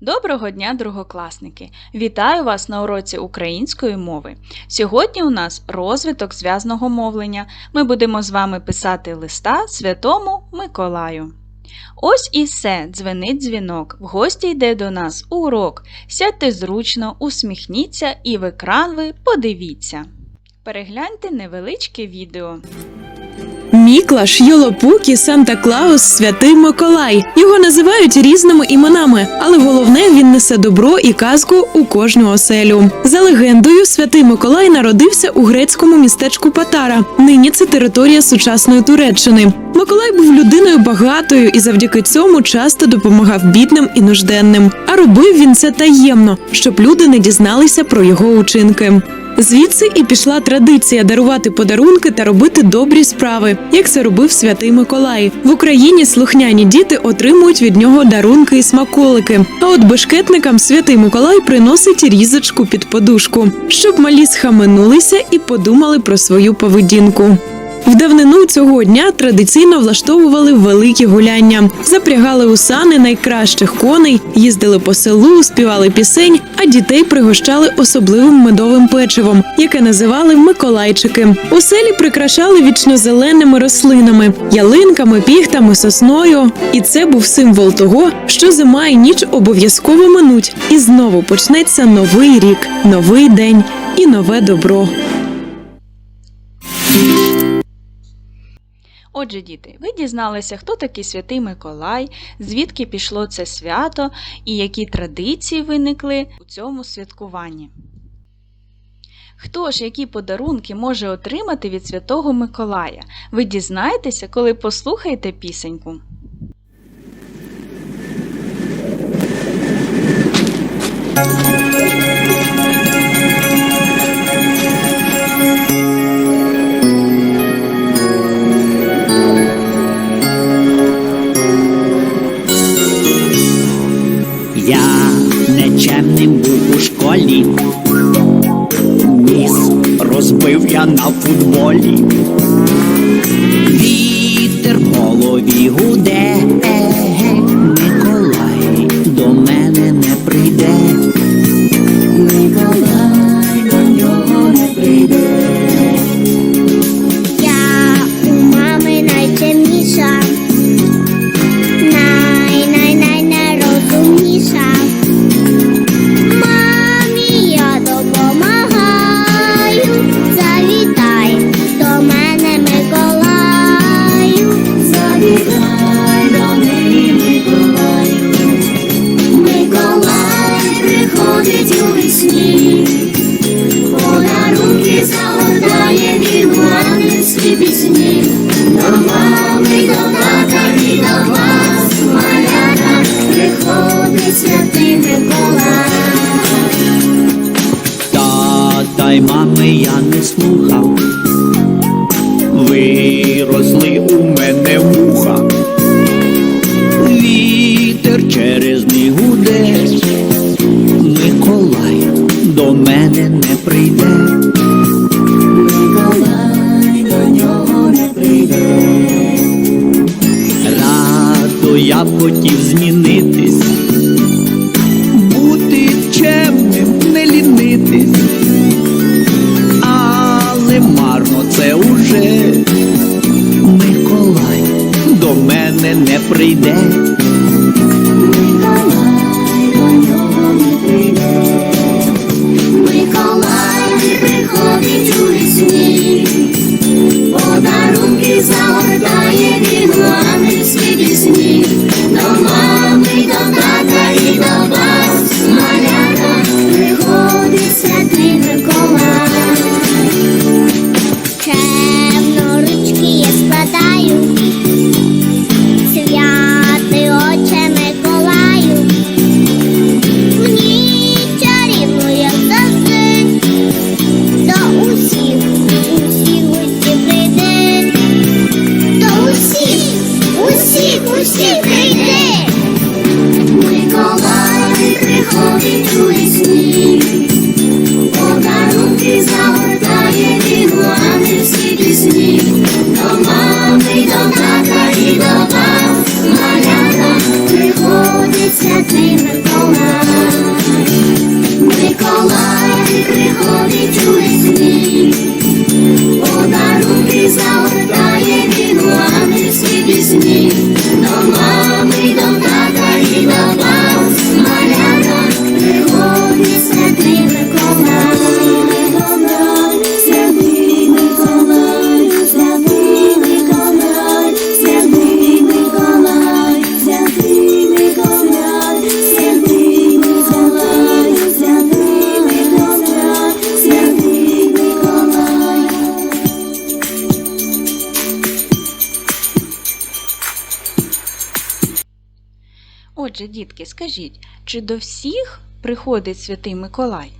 Доброго дня, другокласники! Вітаю вас на уроці української мови. Сьогодні у нас розвиток зв'язного мовлення. Ми будемо з вами писати листа Святому Миколаю. Ось і все, дзвенить дзвінок. В гості йде до нас урок. Сядьте зручно, усміхніться і в екран ви подивіться. Перегляньте невеличке відео. Міклаш, Йолопукі, Санта Клаус, Святий Миколай. Його називають різними іменами, але головне він несе добро і казку у кожну оселю. За легендою, Святий Миколай народився у грецькому містечку Патара. Нині це територія сучасної Туреччини. Миколай був людиною багатою і завдяки цьому часто допомагав бідним і нужденним. А робив він це таємно, щоб люди не дізналися про його учинки. Звідси і пішла традиція дарувати подарунки та робити добрі справи, як це робив святий Миколай. В Україні слухняні діти отримують від нього дарунки і смаколики. А от бешкетникам святий Миколай приносить різочку під подушку, щоб малі схаменулися і подумали про свою поведінку. В давнину цього дня традиційно влаштовували великі гуляння, запрягали у сани найкращих коней, їздили по селу, співали пісень, а дітей пригощали особливим медовим печивом, яке називали Миколайчики. Оселі прикрашали вічнозеленими рослинами, ялинками, піхтами, сосною. І це був символ того, що зима і ніч обов'язково минуть, і знову почнеться новий рік, новий день і нове добро. Отже, діти, ви дізналися, хто такий святий Миколай, звідки пішло це свято і які традиції виникли у цьому святкуванні. Хто ж які подарунки може отримати від Святого Миколая? Ви дізнаєтеся, коли послухаєте пісеньку. Я був у школі, ніс розбив я на футболі. Вітер в голові гуде, не прийде. Миколай до нього не прийде. Радо я хотів змінитись, дітки, скажіть, чи до всіх приходить святий Миколай?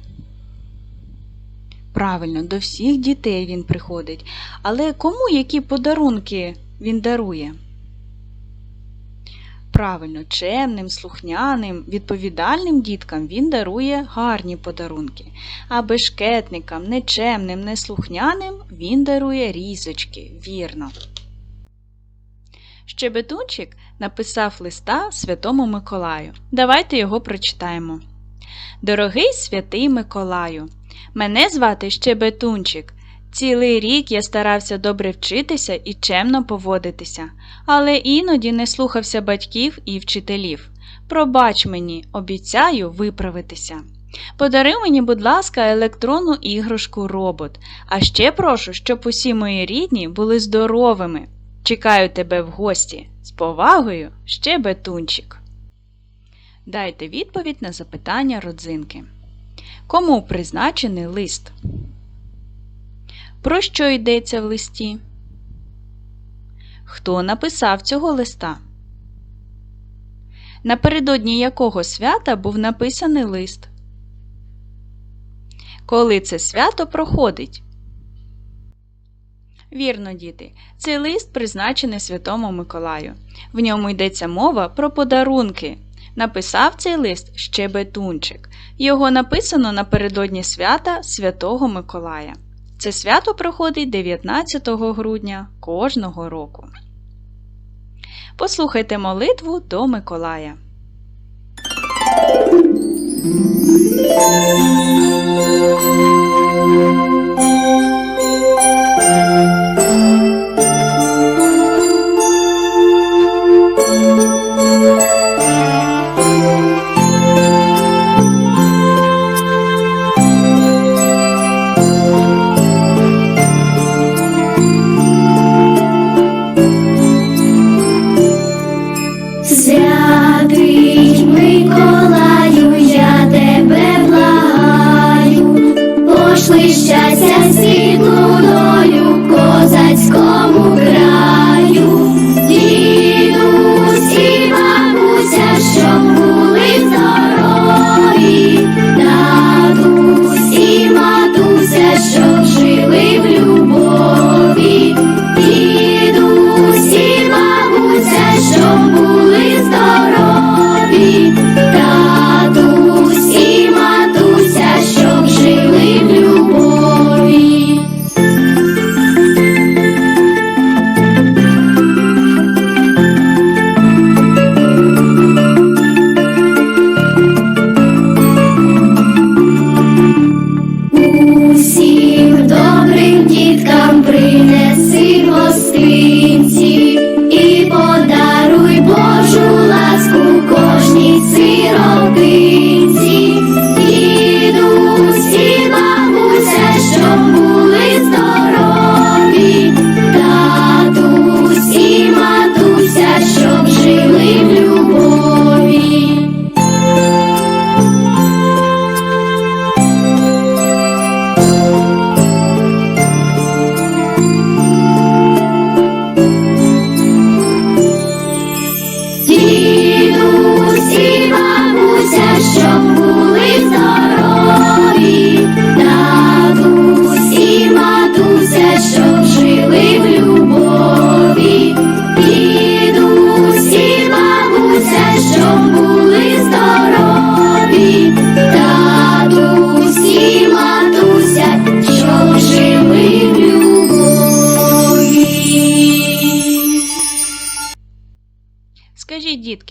Правильно, до всіх дітей він приходить. Але кому які подарунки він дарує? Правильно, чемним, слухняним, відповідальним діткам він дарує гарні подарунки, а бешкетникам, нечемним, неслухняним він дарує різочки, вірно. Щебетунчик написав листа Святому Миколаю. Давайте його прочитаємо. Дорогий святий Миколаю, мене звати Щебетунчик. Цілий рік я старався добре вчитися і чемно поводитися, але іноді не слухався батьків і вчителів. Пробач мені, обіцяю виправитися. Подари мені, будь ласка, електронну іграшку робот, а ще прошу, щоб усі мої рідні були здоровими. Чекаю тебе в гості. З повагою, Щебетунчик. Дайте відповідь на запитання родзинки. Кому призначений лист? Про що йдеться в листі? Хто написав цього листа? Напередодні якого свята був написаний лист? Коли це свято проходить? Вірно, діти, цей лист призначений Святому Миколаю. В ньому йдеться мова про подарунки. Написав цей лист Щебетунчик. Його написано напередодні свята Святого Миколая. Це свято проходить 19 грудня кожного року. Послухайте молитву до Миколая. Святий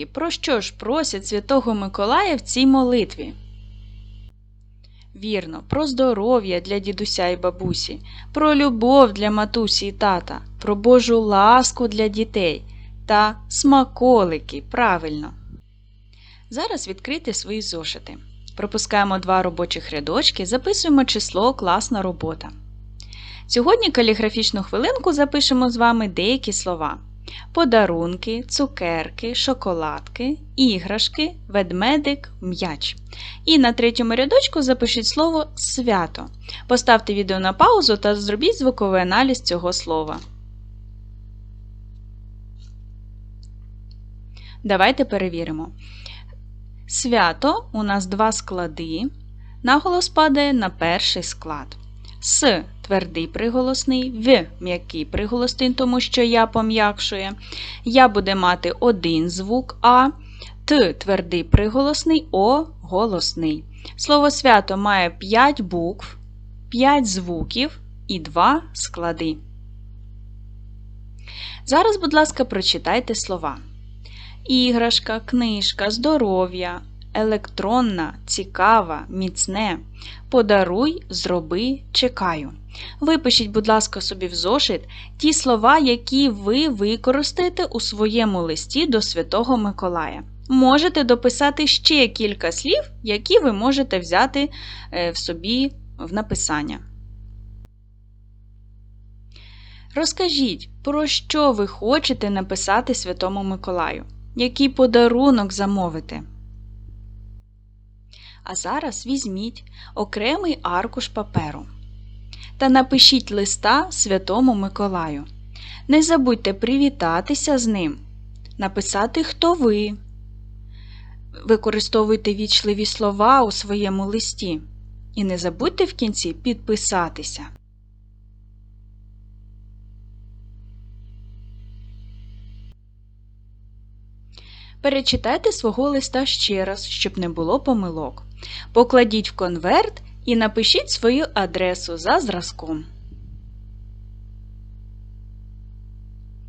дітки, про що ж просять Святого Миколая в цій молитві? Вірно, про здоров'я для дідуся і бабусі, про любов для матусі і тата, про Божу ласку для дітей та смаколики, правильно. Зараз відкрийте свої зошити. Пропускаємо два робочих рядочки, записуємо число класна робота. Сьогодні каліграфічну хвилинку запишемо з вами деякі слова: подарунки, цукерки, шоколадки, іграшки, ведмедик, м'яч. І на третьому рядочку запишіть слово свято. Поставте відео на паузу та зробіть звуковий аналіз цього слова. Давайте перевіримо. Свято у нас два склади. Наголос падає на перший склад. С твердий приголосний, В м'який приголосний, тому що я пом'якшує. Я буде мати один звук А, Т твердий приголосний, О голосний. Слово свято має 5 букв, 5 звуків і 2 склади. Зараз, будь ласка, прочитайте слова. Іграшка, книжка, здоров'я, електронна, цікава, міцне. Подаруй, зроби, чекаю. Випишіть, будь ласка, собі в зошит ті слова, які ви використаєте у своєму листі до Святого Миколая. Можете дописати ще кілька слів, які ви можете взяти е, в собі в написання. Розкажіть, про що ви хочете написати Святому Миколаю, який подарунок замовити. А зараз візьміть окремий аркуш паперу та напишіть листа Святому Миколаю. Не забудьте привітатися з ним, написати, хто ви. Використовуйте вічливі слова у своєму листі. І не забудьте в кінці підписатися. Перечитайте свого листа ще раз, щоб не було помилок. Покладіть в конверт і напишіть свою адресу за зразком.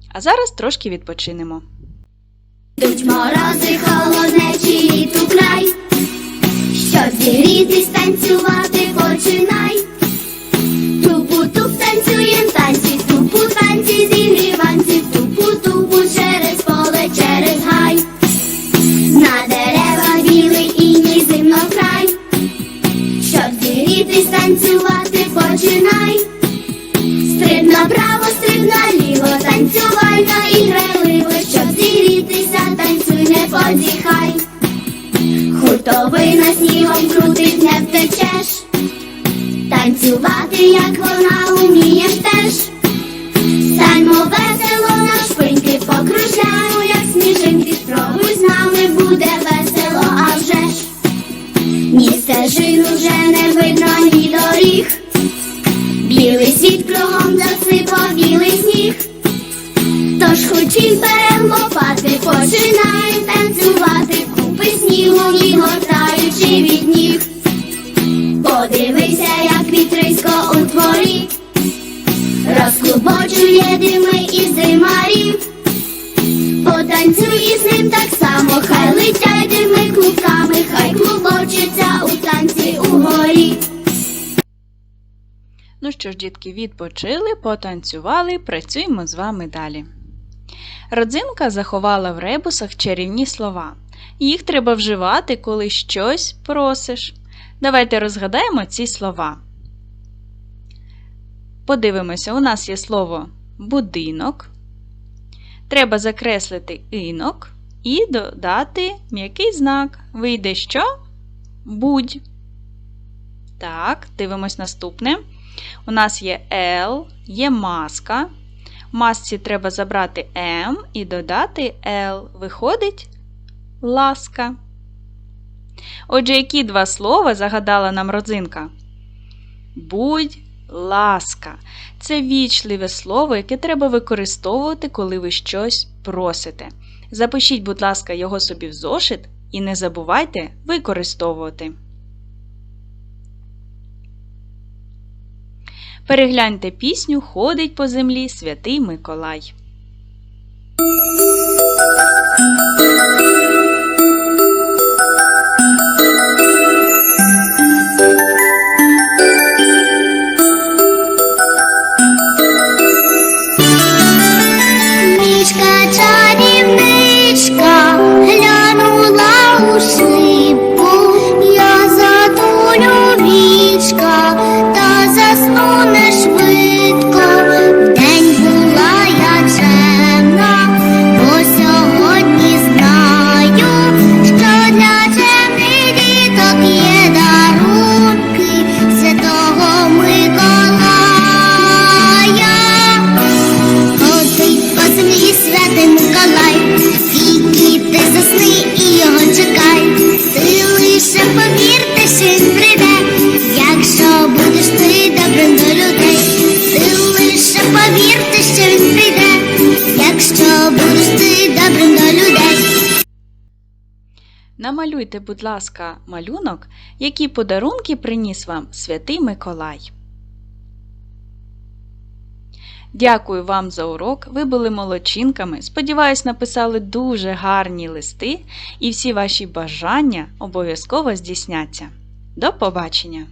А зараз трошки відпочинемо. Йдуть морози, холоднечі літу край, щоб зігрітись, танцювати починай. Тупу-туп танцюєм танці, зігрітись, танцювати починай. Стриб направо, стриб наліво, танцювально і грайливо, щоб зігрітися, танцюй, не подіхай, хутовий на снігом крутить, не втечеш. Танцювати, як вона умієш стежин уже не видно, ні доріг. Білий світ кругом засипав білий сніг. Тож хочім берем лопати, починаєм танцювати, купи снігу гортаючи від ніг. Подивися, як вітрисько у творі, розклубочує дими із димарів. Потанцюй із ним так само, хай летять дими клубками, хай клубочиться Ну що ж, дітки, відпочили, потанцювали, працюємо з вами далі. Родзинка заховала в ребусах чарівні слова. Їх треба вживати, коли щось просиш. Давайте розгадаємо ці слова. Подивимося, у нас є слово будинок. Треба закреслити інок і додати м'який знак. Вийде що? Будь. Так, дивимось наступне. У нас є L, є маска. Масці треба забрати М і додати L. Виходить ласка. Отже, які два слова загадала нам родзинка? Будь ласка. Це вічливе слово, яке треба використовувати, коли ви щось просите. Запишіть, будь ласка, його собі в зошит і не забувайте використовувати. Перегляньте пісню Ходить по землі святий Миколай. повірте, що він прийде, якщо будеш добрим до людей. Намалюйте, будь ласка, малюнок, які подарунки приніс вам святий Миколай. Дякую вам за урок. Ви були молодчинками. Сподіваюсь, написали дуже гарні листи, і всі ваші бажання обов'язково здійсняться. До побачення!